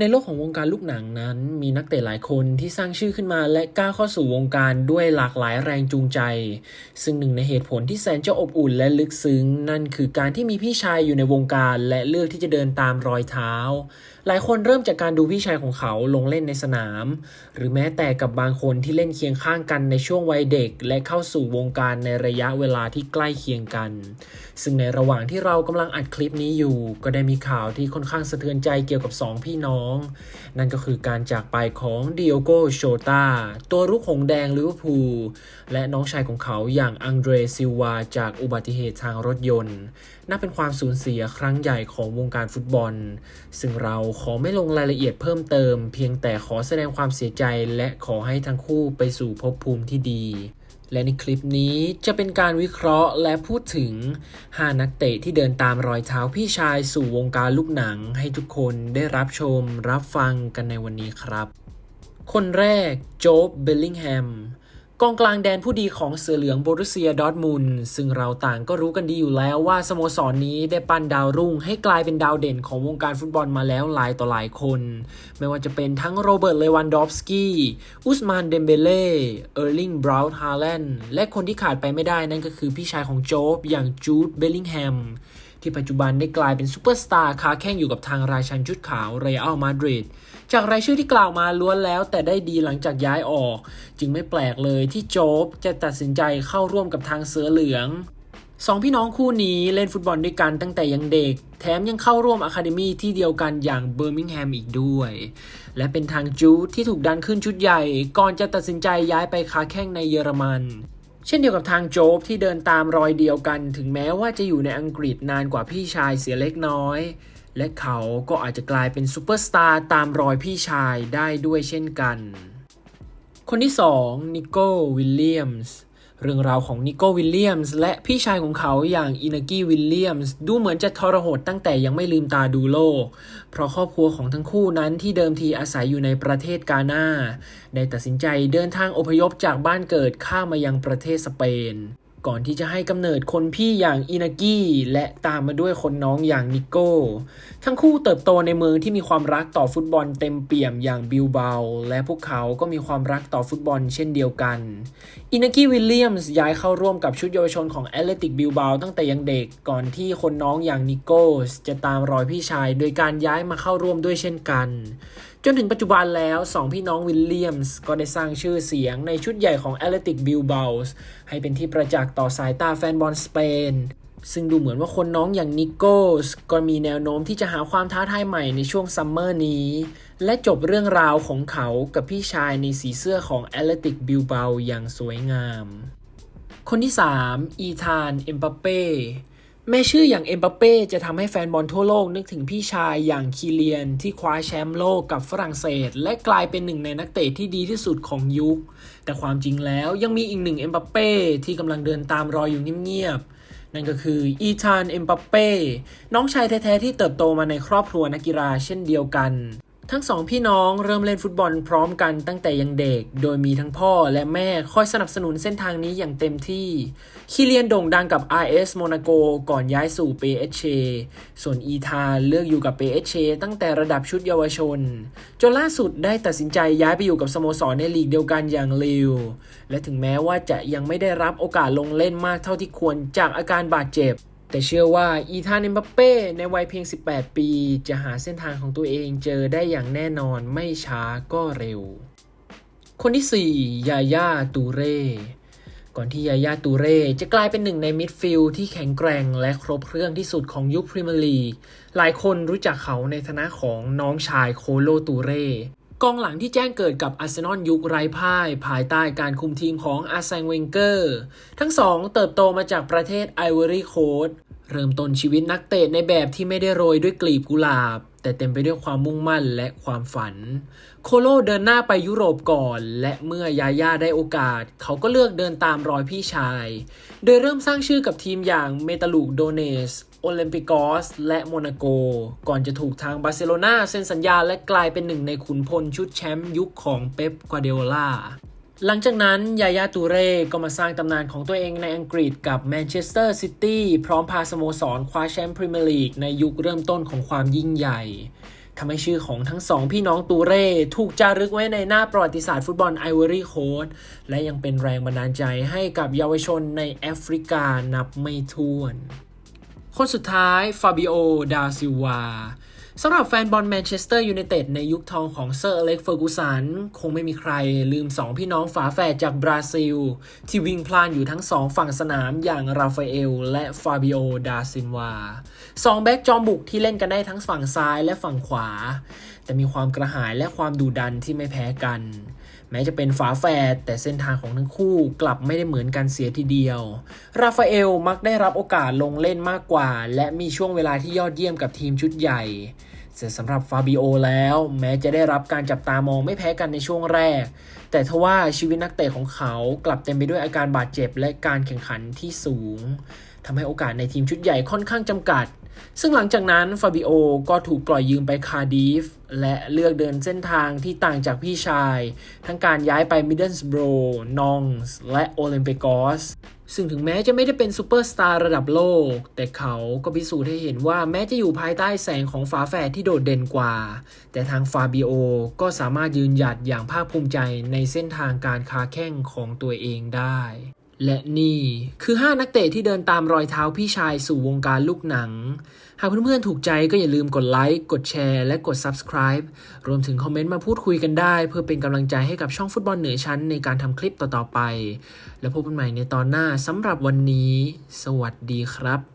ในโลกของวงการลูกหนังนั้น มีนักเตะหลายคนที่สร้างชื่อขึ้นมาและก้าวเข้าสู่วงการด้วยหลากหลายแรงจูงใจ ซึ่งหนึ่งในเหตุผลที่แสนจะอบอุ่นและลึกซึ้ง นั่นคือการที่มีพี่ชายอยู่ในวงการและเลือกที่จะเดินตามรอยเท้า หลายคนเริ่มจากการดูพี่ชายของเขาลงเล่นในสนาม หรือแม้แต่กับบางคนที่เล่นเคียงข้างกันในช่วงวัยเด็ก และเข้าสู่วงการในระยะเวลาที่ใกล้เคียงกัน ซึ่งในระหว่างที่เรากำลังอัดคลิปนี้อยู่ ก็ได้มีข่าวที่ค่อนข้างสะเทือนใจเกี่ยวกับ 2 พี่น้องนั่นก็คือการจากไปของดิโอโกโชตาตัวรุกหงแดงลิเวอร์พูลและน้องชายของเขาอย่างอังเดรซิลวาจากอุบัติเหตุทางรถยนต์ นับเป็นความสูญเสียครั้งใหญ่ของวงการฟุตบอล ซึ่งเราขอไม่ลงรายละเอียดเพิ่มเติม เพียงแต่ขอแสดงความเสียใจและขอให้ทั้งคู่ไปสู่ภพภูมิที่ดี และในคลิปนี้จะเป็นการวิเคราะห์และพูดถึง 5 นักเตะที่เดินตามรอยเท้าพี่ชายสู่วงการลูกหนัง ให้ทุกคนได้รับชมรับฟังกันในวันนี้ครับ คนแรกโจ๊บเบลลิงแฮม กองกลางแดนผู้ดีของเสือเหลืองโบรุเซียดอร์ทมุนซึ่งเราต่างก็รู้กันดีอยู่แล้วว่าสโมสรนนี้ได้ปั้นดาวรุ่งให้กลายเป็นดาวเด่นของวงการฟุตบอลมาแล้วหลายต่อหลายคน ไม่ว่าจะเป็นทั้งโรเบิร์ตเลวันดอฟสกี้ อุสมานเดมเบเล่เออร์ลิงบราวน์ฮาแลนด์และคนที่ขาดไปไม่ได้นั่นก็คือพี่ชายของโจ๊บอย่างจูดเบลลิงแฮม ที่ปัจจุบันได้กลายเป็นซูเปอร์สตาร์ค้าแข่งอยู่กับทางราชันชุดขาวเรอัลมาดริดจากรายชื่อที่กล่าวมาล้วนแล้วแต่ได้ดีหลังจากย้ายออก จึงไม่แปลกเลยที่โจ๊บจะตัดสินใจเข้าร่วมกับทางเสือเหลืองสองพี่น้องคู่นี้เล่นฟุตบอลด้วยกันตั้งแต่ยังเด็ก แถมยังเข้าร่วมอะคาเดมีที่เดียวกันอย่างเบอร์มิงแฮมอีกด้วย และเป็นทางจูดที่ถูกดันขึ้นชุดใหญ่ ก่อนจะตัดสินใจย้ายไปค้าแข่งในเยอรมัน เช่นเดียวกับทางโจ๊บที่เดินตามรอยเดียวกัน ถึงแม้ว่าจะอยู่ในอังกฤษนานกว่าพี่ชายเสียเล็กน้อย และเขาก็อาจจะกลายเป็นซูเปอร์สตาร์ตามรอยพี่ชายได้ด้วยเช่นกัน คนที่ 2 นิโก้วิลเลียมส์ เรื่องราวของนิโก้วิลเลียมส์และพี่ชายของเขาอย่างอินากี้วิลเลียมส์ดูเหมือนจะทรหดตั้งแต่ยังไม่ลืมตาดูโลก เพราะครอบครัวของทั้งคู่นั้นที่เดิมทีอาศัยอยู่ในประเทศกาหน้า ได้ตัดสินใจเดินทางอพยพจากบ้านเกิดข้ามมายังประเทศสเปน ก่อนที่จะให้กำเนิดคนพี่อย่างอินากี้และตามมาด้วยคนน้องอย่างนิโก้ ทั้งคู่เติบโตในเมืองที่มีความรักต่อฟุตบอลเต็มเปี่ยมอย่างบิลเบา และพวกเขาก็มีความรักต่อฟุตบอลเช่นเดียวกัน อินากี้วิลเลียมส์ย้ายเข้าร่วมกับชุดเยาวชนของแอตเลติกบิลเบาตั้งแต่ยังเด็กก่อนที่คนน้องอย่างนิโก้จะตามรอยพี่ชาย โดยการย้ายมาเข้าร่วมด้วยเช่นกัน จนถึงปัจจุบันแล้วสองพี่น้องวิลเลียมส์ก็ได้สร้างชื่อเสียงในชุดใหญ่ของแอตเลติกบิลเบาให้เป็นที่ประจักษ์ต่อสายตาแฟนบอลสเปน ซึ่งดูเหมือนว่าคนน้องอย่างนิโก้สก็มีแนวโน้มที่จะหาความท้าทายใหม่ในช่วงซัมเมอร์นี้ และจบเรื่องราวของเขากับพี่ชายในสีเสื้อของแอตเลติกบิลเบาอย่างสวยงาม คนที่ 3 อีธาน เอ็มบัปเป้ แม่ชื่ออย่างเอ็มบัปเป้จะทำให้แฟนบอลทั่วโลกนึกถึงพี่ชายอย่างคีเลียนที่คว้าแชมป์โลกกับฝรั่งเศส และกลายเป็นหนึ่งในนักเตะที่ดีที่สุดของยุค แต่ความจริงแล้วยังมีอีกหนึ่งเอ็มบัปเป้ที่กำลังเดินตามรอยอยู่เงียบๆ นั่นก็คืออีธานเอ็มบัปเป้น้องชายแท้ๆที่เติบโตมาในครอบครัวนักกีฬาเช่นเดียวกัน ทั้งสองพี่น้องเริ่มเล่นฟุตบอลพร้อมกันตั้งแต่ยังเด็ก โดยมีทั้งพ่อและแม่คอยสนับสนุนเส้นทางนี้อย่างเต็มที่ คิเลียนโด่งดังกับ RS โมนาโกก่อนย้ายสู่เปเอชเชส่วนอีธาเลือกอยู่กับเปเอชเชตั้งแต่ระดับชุดเยาวชน จนล่าสุดได้ตัดสินใจย้ายไปอยู่กับสโมสรในลีกเดียวกันอย่างลิว และถึงแม้ว่าจะยังไม่ได้รับโอกาสลงเล่นมากเท่าที่ควรจากอาการบาดเจ็บ แต่เชื่อว่าอีธานเอ็มบัปเป้ในวัยเพียง 18 ปี จะหาเส้นทางของตัวเองเจอได้อย่างแน่นอนไม่ช้าก็เร็ว คนที่ 4 ยาย่าตูเร่ก่อนที่ยาย่าตูเร่จะกลายเป็นหนึ่งในมิดฟิลด์ที่แข็งแกร่งและครบเครื่องที่สุดของยุคพรีเมียร์ลีก หลายคนรู้จักเขาในฐานะของน้องชายโคโลตูเร่ กองหลังที่แจ้งเกิดกับอาร์เซนอลยุคไร้พ่าย ภายใต้การคุมทีมของอาร์แซงเวงเกอร์ ทั้งสองเติบโตมาจากประเทศไอวอรี่โคสต์เริ่มต้นชีวิตนักเตะในแบบที่ไม่ได้โรยด้วยกลีบกุหลาบ แต่เต็มไปด้วยความมุ่งมั่นและความฝัน โคโลเดินหน้าไปยุโรปก่อน และเมื่อยาย่าได้โอกาส เขาก็เลือกเดินตามรอยพี่ชาย โดยเริ่มสร้างชื่อกับทีมอย่างเมตาลูกโดเนส โอลิมปิกอสและโมนาโก ก่อนจะถูกทางบาร์เซโลนาเซ็นสัญญาและกลายเป็นหนึ่งในขุนพลชุดแชมป์ยุคของเป๊ปกวาเดโอลาหลังจากนั้น ยายาตูเร่ก็มาสร้างตำนานของตัวเองในอังกฤษกับแมนเชสเตอร์ซิตี้พร้อมพาสโมสรคว้าแชมป์พรีเมียร์ลีกในยุคเริ่มต้นของความยิ่งใหญ่ทำให้ชื่อของทั้งสองพี่น้องตูเร่ถูกจารึกไว้ในหน้าประวัติศาสตร์ฟุตบอลไอวอรี่โคสต์และยังเป็นแรงบันดาลใจให้กับเยาวชนในแอฟริกานับไม่ถ้วน คนสุดท้ายฟาบิโอ ดาซิวาสำหรับแฟนบอลแมนเชสเตอร์ยูไนเต็ดในยุคทองของเซอร์อเล็กเฟอร์กูสัน คงไม่มีใครลืมสองพี่น้องฝาแฝดจากบราซิล ที่วิ่งพลานอยู่ทั้งสองฝั่งสนามอย่างราฟาเอล และฟาบิโอ ดาซินวาสองแบ็กจอมบุกที่เล่นกันได้ทั้งฝั่งซ้ายและฝั่งขวา แต่มีความกระหายและความดุดันที่ไม่แพ้กัน แม้จะเป็นฝาแฝดแต่เส้นทางของทั้งคู่กลับไม่ได้เหมือนกันเสียทีเดียว ราฟาเอลมักได้รับโอกาสลงเล่นมากกว่า และมีช่วงเวลาที่ยอดเยี่ยมกับทีมชุดใหญ่แต่สำหรับฟาบิโอแล้วแม้จะได้รับการจับตามองไม่แพ้กันในช่วงแรก แต่ทว่าชีวิตนักเตะของเขากลับเต็มไปด้วยอาการบาดเจ็บและการแข่งขันที่สูง ทำให้โอกาสในทีมชุดใหญ่ค่อนข้างจำกัด ซึ่งหลังจากนั้นฟาบิโอก็ถูกปล่อยยืมไปคาร์ดิฟและเลือกเดินเส้นทางที่ต่างจากพี่ชาย ทั้งการย้ายไปมิดเดิลสโบรนองส์และโอลิมเปกอสซึ่งถึงแม้จะไม่ได้เป็นซูเปอร์สตาร์ระดับโลก แต่เขาก็พิสูจน์ให้เห็นว่าแม้จะอยู่ภายใต้แสงของฝาแฝดที่โดดเด่นกว่า แต่ทางฟาบิโอก็สามารถยืนหยัดอย่างภาคภูมิใจในเส้นทางการค้าแข่งของตัวเองได้ และนี่คือ 5 นักเตะที่เดินตามรอยเท้าพี่ชายสู่วงการลูกหนัง หากเพื่อนๆถูกใจก็อย่าลืมกดไลค์ กดแชร์ และกด Subscribe รวมถึงคอมเมนต์มาพูดคุยกันได้ เพื่อเป็นกำลังใจให้กับช่องฟุตบอลเหนือชั้นในการทำคลิปต่อๆไป แล้วพบกันใหม่ในตอนหน้าสำหรับวันนี้ สวัสดีครับ